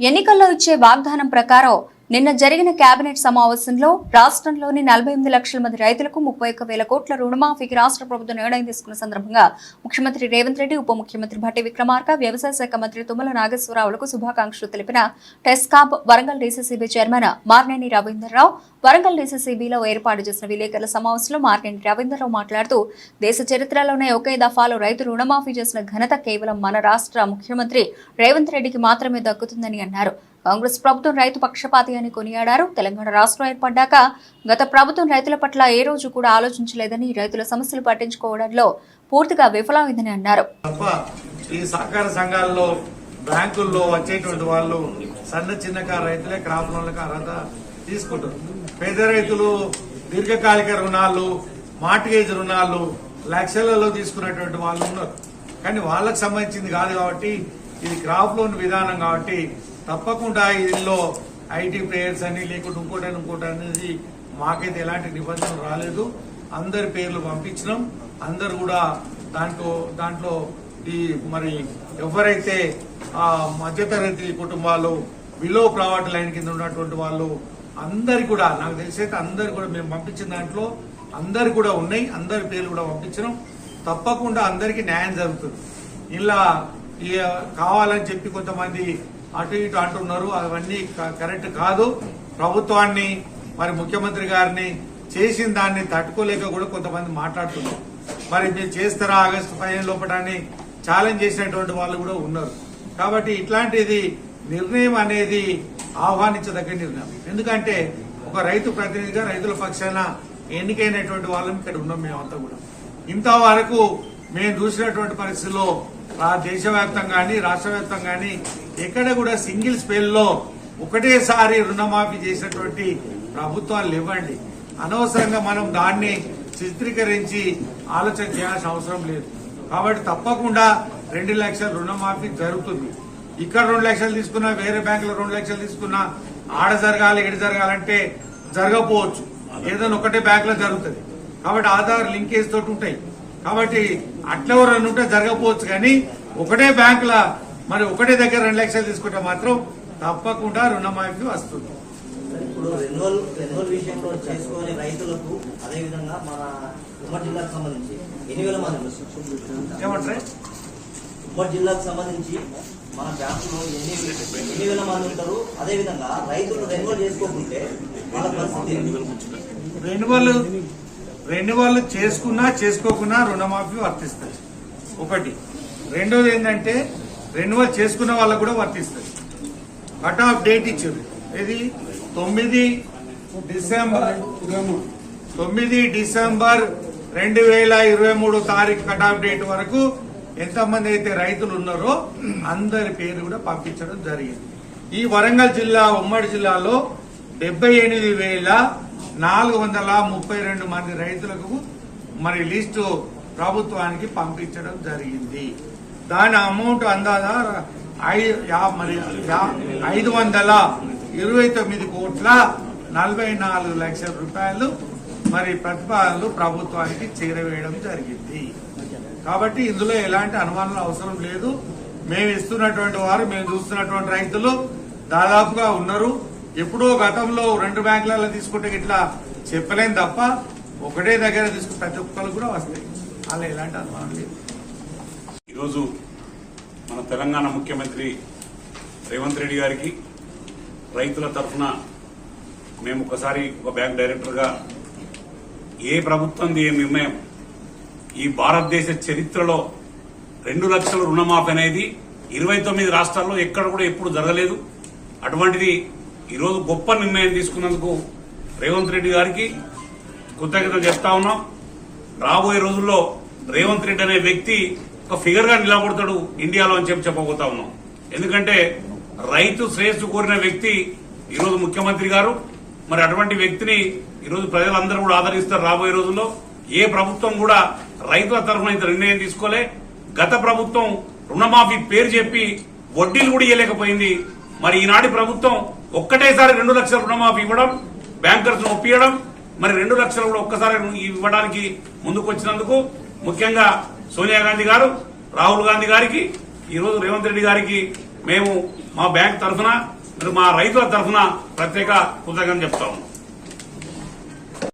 ఎన్నికల్లో ఇచ్చే వాగ్దానం ప్రకారం నిన్న జరిగిన కేబినెట్ సమావేశంలో రాష్ట్రంలోని నలభై ఎనిమిది లక్షల మంది రైతులకు ముప్పై ఒక్క వేల కోట్ల రుణమాఫీకి రాష్ట్ర ప్రభుత్వం నిర్ణయం తీసుకున్న సందర్భంగా ముఖ్యమంత్రి రేవంత్ రెడ్డి ఉప ముఖ్యమంత్రి భట్టి విక్రమార్క వ్యవసాయ శాఖ మంత్రి తుమ్మల నాగేశ్వరరావులకు శుభాకాంక్షలు తెలిపిన టెస్కాబ్ వరంగల్ డీసీసీబీ చైర్మన్ మార్నేని రవీంద్రరావు వరంగల్ డీసీసీబీలో ఏర్పాటు చేసిన విలేకరుల సమావేశంలో మార్నేని రవీంద్రరావు మాట్లాడుతూ దేశ చరిత్రలోనే ఒకే దఫాలో రైతు రుణమాఫీ చేసిన ఘనత కేవలం మన రాష్ట్ర ముఖ్యమంత్రి రేవంత్ రెడ్డికి మాత్రమే దక్కుతుందని అన్నారు. కాంగ్రెస్ ప్రభుత్వం రైతు పక్షపాతి అని కొనియాడారు. తెలంగాణ రాష్ట్రం ఏర్పడ్డాక గత ప్రభుత్వం రైతుల పట్ల ఏ రోజు కూడా ఆలోచించలేదని రైతుల సమస్యలు పట్టించుకోవడంలో పూర్తిగా విఫలమైందని అన్నారు. ఈ సహకార సంఘాల్లో బ్యాంకుల్లో వచ్చేటువంటి వాళ్ళు సన్న చిన్నకారు రైతులే క్రాప్ లోన్లకు అర్హత తీసుకుంటారు. పేద రైతులు దీర్ఘకాలిక రుణాలు మార్టిగేజ్ రుణాలు లక్షలలో తీసుకున్నటువంటి వాళ్ళు ఉన్నారు. కానీ వాళ్ళకు సంబంధించింది కాదు కాబట్టి ఇది క్రాప్ లోన్ విధానం కాబట్టి తప్పకుండా ఇందులో ఐటీ ప్లేయర్స్ అని లేకుంటే ఇంకోటి ఇంకోటి అనేది మాకైతే ఎలాంటి నిబంధన రాలేదు. అందరి పేర్లు పంపించినాం. అందరు కూడా దాంట్లో దాంట్లో ఈ మరి ఎవరైతే ఆ మధ్యతరగతి కుటుంబాలు బిలో ప్రావర్టీ లైన్ కింద ఉన్నటువంటి వాళ్ళు అందరు కూడా నాకు తెలిసైతే అందరు కూడా మేము పంపించిన దాంట్లో అందరు కూడా ఉన్నాయి. అందరి పేర్లు కూడా పంపించినాం. తప్పకుండా అందరికీ న్యాయం జరుగుతుంది. ఇలా కావాలని చెప్పి కొంతమంది అటు ఇటు అంటున్నారు. అవన్నీ క- కరెక్ట్ కాదు. ప్రభుత్వాన్ని మరి ముఖ్యమంత్రి గారిని చేసిన దాన్ని తట్టుకోలేక కూడా కొంతమంది మాట్లాడుతున్నారు. మరి మీరు చేస్తారా ఆగస్టు పదిహేను లోపటాన్ని ఛాలెంజ్ చేసినటువంటి వాళ్ళు కూడా ఉన్నారు. కాబట్టి ఇట్లాంటిది నిర్ణయం అనేది ఆహ్వానించదగ్గ నిర్ణయం. ఎందుకంటే ఒక రైతు ప్రతినిధిగా రైతుల పక్షాన ఎన్నికైనటువంటి వాళ్ళం ఇక్కడ ఉన్నాం మేమంతా కూడా. ఇంతవరకు మేము చూసినటువంటి పరిస్థితుల్లో ఆ దేశవ్యాప్తంగా కానీ రాష్ట్ర వ్యాప్తంగా కానీ ఎక్కడ కూడా సింగిల్ స్పెల్లో ఒకటేసారి రుణమాఫీ చేసినటువంటి ప్రభుత్వాలు ఇవ్వండి అనవసరంగా మనం దాన్ని చిత్రీకరించి ఆలోచన చేయాల్సిన అవసరం లేదు. కాబట్టి తప్పకుండా రెండు లక్షల రుణమాఫీ జరుగుతుంది. ఇక్కడ రెండు లక్షలు తీసుకున్నా వేరే బ్యాంకులో రెండు లక్షలు తీసుకున్నా ఆడ జరగాలి ఎడ జరగాలంటే జరగకపోవచ్చు. ఏదైనా ఒకటే బ్యాంకులో జరుగుతుంది. కాబట్టి ఆధార్ లింకేజ్ తోటి ఉంటాయి. కాబట్టి అట్లా అని ఉంటే జరగకపోవచ్చు కానీ ఒకటే బ్యాంకుల మరి ఒకటే దగ్గర రెండు లక్షలు తీసుకుంటే మాత్రం తప్పకుండా రుణమాఫీ వస్తుంది. ఇప్పుడు రెన్యువల్ రెన్యువల్ విషయంలో చేసుకునే రైతులకు అదేవిధంగా మన ఉమ్మడి జిల్లాకు సంబంధించి ఎన్ని వేల మంది ఏమంటారు? ఉమ్మడి జిల్లాకు సంబంధించి మన బ్యాంకులో ఎన్ని ఎన్ని వేల మంది ఉంటారు? అదేవిధంగా రైతులు రెన్యువల్ చేసుకోకుంటే వాళ్ళ పరిస్థితి? రెన్యువల్ రెన్యువల్ చేసుకున్నా చేసుకోకున్నా రుణమాఫీ వర్తిస్తుంది. ఒకటి. రెండోది ఏంటంటే రెన్యువల్ చేసుకున్న వాళ్ళకు కూడా వర్తిస్తుంది. కట్ ఆఫ్ డేట్ ఇచ్చారు. ఇది తొమ్మిది డిసెంబర్ తొమ్మిది డిసెంబర్ రెండు వేల ఇరవై మూడు తారీఖు కట్ ఆఫ్ డేట్ వరకు ఎంతమంది అయితే రైతులు ఉన్నారో అందరి పేరు కూడా పంపించడం జరిగింది. ఈ వరంగల్ జిల్లా ఉమ్మడి జిల్లాలో డెబ్బై ఎనిమిది వేల నాలుగు వందల ముప్పై రెండు మంది రైతులకు మరి లిస్టు ప్రభుత్వానికి పంపించడం జరిగింది. దాని అమౌంట్ అందాజా ఐ- మరి ఐదు వందల ఇరవై తొమ్మిది కోట్ల నలభై నాలుగు లక్షల రూపాయలు మరి ప్రతిపాదనలు ప్రభుత్వానికి చేరవేయడం జరిగింది. కాబట్టి ఇందులో ఎలాంటి అనుమానాలు అవసరం లేదు. మేము ఇస్తున్నటువంటి వారు మేము చూస్తున్నటువంటి రైతులు దాదాపుగా ఉన్నారు. ఎప్పుడో గతంలో రెండు బ్యాంకులలో తీసుకుంటే ఇట్లా చెప్పలేం తప్ప ఒకటే దగ్గర తీసుకుంటే ప్రతి ఒక్కరు కూడా వస్తాయి. అలా ఎలాంటి అనుమానం లేదు. ఈరోజు మన తెలంగాణ ముఖ్యమంత్రి రేవంత్ రెడ్డి గారికి రైతుల తరఫున మేము ఒకసారి ఒక బ్యాంక్ డైరెక్టర్గా ఏ ప్రభుత్వంది ఏ నిర్ణయం? ఈ భారతదేశ చరిత్రలో రెండు లక్షల రుణమాఫీ అనేది ఇరవై తొమ్మిది రాష్ట్రాల్లో ఎక్కడ కూడా ఎప్పుడు జరగలేదు. అటువంటిది ఈరోజు గొప్ప నిర్ణయం తీసుకున్నందుకు రేవంత్ రెడ్డి గారికి కృతజ్ఞతలు చెప్తా ఉన్నాం. రాబోయే రోజుల్లో రేవంత్ రెడ్డి అనే వ్యక్తి ఒక ఫిగర్గా నిలబడతాడు ఇండియాలో అని చెప్పి చెప్పబోతా ఉన్నాం. ఎందుకంటే రైతు శ్రేయస్సు కోరిన వ్యక్తి ఈరోజు ముఖ్యమంత్రి గారు. మరి అటువంటి వ్యక్తిని ఈరోజు ప్రజలందరూ కూడా ఆదరిస్తారు రాబోయే రోజుల్లో. ఏ ప్రభుత్వం కూడా రైతుల తరఫున ఇంత నిర్ణయం తీసుకోలే. గత ప్రభుత్వం రుణమాఫీ పేరు చెప్పి వడ్డీలు కూడా ఇవ్వలేకపోయింది మరి ఈనాటి ప్రభుత్వం ఒక్కటేసారి రెండు లక్షల రుణమాఫీ ఇవ్వడం బ్యాంకర్స్ ఒప్పియడం మరి రెండు లక్షలు కూడా ఒక్కసారి ఇవ్వడానికి ముందుకు వచ్చినందుకు ముఖ్యంగా సోనియా గాంధీ గారు రాహుల్ గాంధీ గారికి ఈరోజు రేవంత్ రెడ్డి గారికి మేము మా బ్యాంక్ తరఫున మరి మా రైతుల తరఫున ప్రత్యేక కృతజ్ఞత చెప్తా ఉన్నాం.